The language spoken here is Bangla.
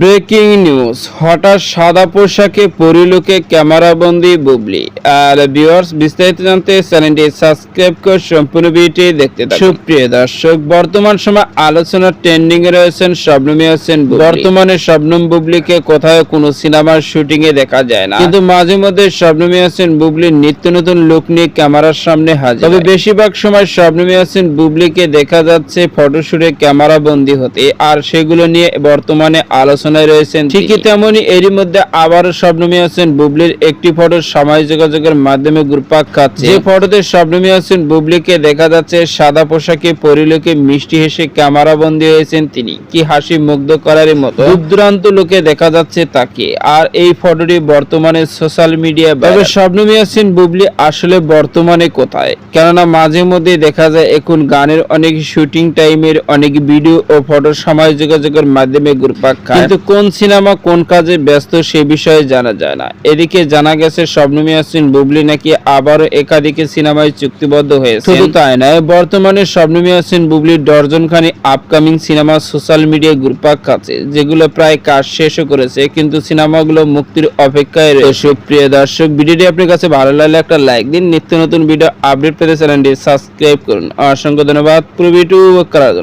ব্রেকিং নিউজ, হঠাৎ সাদা পোশাকে পরিলোকে ক্যামেরা ক্যামেরাবন্দি বুবলি। আর ভিউয়ার্স বিস্তারিত জানতে চ্যানেলটি সাবস্ক্রাইব করে সম্পূর্ণ ভিডিওটি দেখতে থাকুন। সুপ্রিয় দর্শক, বর্তমান সময় আলোচনার ট্রেন্ডিং এ রয়েছেন শবনম হোসেন বর্তমানে শবনম বুবলিকে কোথাও কোনো সিনেমার শুটিং এ দেখা যায় না। কিন্তু মাঝে মধ্যে শবনম হোসেন বুবলির নিত্য নতুন লুক নিয়ে ক্যামেরার সামনে হাজির তবে বেশিরভাগ সময় শবনম হোসেন বুবলিকে দেখা যাচ্ছে ফটোশুটে ক্যামেরা বন্দী হতে। আর সেগুলো নিয়ে বর্তমানে আলোচনায় রয়েছেন ঠিকই তেমনি এরই মধ্যে আবারও শবনমী হোসেন বুবলির একটি ফটো সামাজিক যোগাযোগের মাধ্যমে ঘুরপাক খাচ্ছে। যে ফটোতে শবনমী হোসেন বুবলিকে দেখা যাচ্ছে সাদা পোশাকে পরিলোকে মিষ্টি হেসে ক্যামেরা বন্দী হয়েছেন তিনি। কি হাসি মুগ্ধ করার মতো। দূর দূরান্ত লোকে দেখা যাচ্ছে তাকে। আর এই ফটোটি বর্তমানে সোশ্যাল মিডিয়া তবে শবনমী হোসেন বুবলি আসলে বর্তমানে কোথায়? কেননা মাঝে মধ্যে দেখা যায় এখন গানের অনেক শুটিং টাইমের অনেক ভিডিও ও ফটো সামাজিক যোগাযোগের মাধ্যমে ঘুরপাক খায়। কিন্তু কোন সিনেমা কোন কাজে ব্যস্ত সে বিষয়ে জানা যায় না। এদিকে জানা গেছে শবনমী হোসেন বুবলি নাকি আবারও একাধিকে সিনেমায় চুক্তিবদ্ধ হয়েছে শুধু তাই নয় বর্তমানে শবনমী হোসেন বুবলির ডর্জন খানি আপকামিং সিনেমা সোশ্যাল মিডিয়ায় ঘুরপাক খাচ্ছে যেগুলো প্রায় কাজ শেষও করেছে কিন্তু সিনেমাগুলো মুক্তির অপেক্ষায় রয়েছে। সুপ্রিয় দর্শক ভিডিওটি আপনার কাছে ভালো লাগলে একটা লাইক দিন। নিত্য নতুন ভিডিও আপডেট পেতে চ্যানেলটি সাবস্ক্রাইব করুন। অসংখ্য ধন্যবাদ। পুরো ভিডিও করার